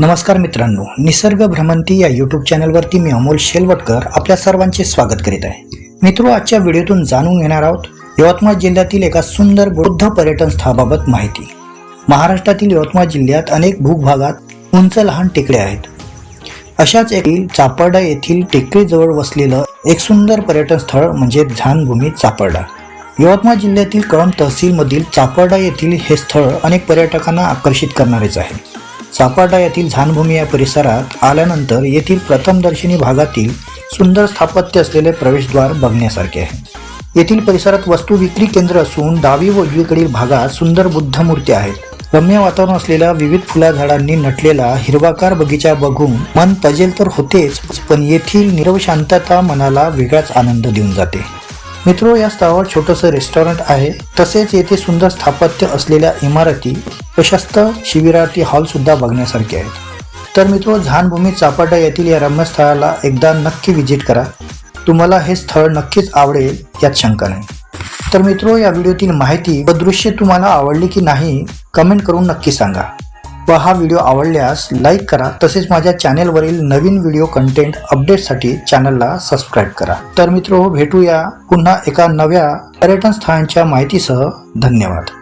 नमस्कार मित्रांनो निसर्ग भ्रमंती या यूट्यूब चॅनलवरती मी अमोल शेलवटकर आपल्या सर्वांचे स्वागत करीत आहे. मित्रो आजच्या व्हिडिओतून जाणून घेणार आहोत यवतमाळ जिल्ह्यातील एका सुंदर बौद्ध पर्यटन स्थळाबाबत माहिती. महाराष्ट्रातील यवतमाळ जिल्ह्यात अनेक भूभागात उंच लहान टेकड्या आहेत. अशाच एक चापर्डा येथील टेकडीजवळ वसलेलं एक सुंदर पर्यटन स्थळ म्हणजे झानभूमी चापर्डा यवतमाळ जिल्ह्यातील कळंब तहसीलमधील चापर्डा येथील हे स्थळ अनेक पर्यटकांना आकर्षित करणारेच आहे. चापर्डा येथील झानभूमी या परिसरात आल्यानंतर येथील प्रथमदर्शनी भागातील सुंदर स्थापत्य असलेले प्रवेशद्वार बघण्यासारखे आहे. येथील परिसरात वस्तू विक्री केंद्र असून डावी व उजवीकडील भागात सुंदर बुद्ध मूर्ती आहेत. रम्य वातावरण असलेल्या विविध फुला झाडांनी नटलेला हिरवाकार बगीचा बघून मन तजेल तर होतेच पण येथील निरव शांतता मनाला वेगळाच आनंद देऊन जाते. मित्रो या स्थळावर छोटंसं रेस्टॉरंट आहे. तसेच येथे सुंदर स्थापत्य असलेल्या इमारती प्रशस्त शिबिरार्थी हॉल सुद्धा बघण्यासारखे आहेत. तर मित्र झानभूमी चापाटा येथील या रम्यस्थळाला एकदा नक्की व्हिजिट करा. तुम्हाला हे स्थळ नक्कीच आवडेल यात शंका नाही. तर मित्रो या व्हिडिओतील माहिती व दृश्य तुम्हाला आवडली की नाही कमेंट करून नक्की सांगा. व हा व्हिडिओ आवडल्यास लाईक करा तसेच माझ्या चॅनेलवरील नवीन व्हिडिओ कंटेंट अपडेटसाठी चॅनलला सबस्क्राईब करा. तर मित्रो भेटूया पुन्हा एका नव्या पर्यटन स्थळांच्या माहितीसह. धन्यवाद.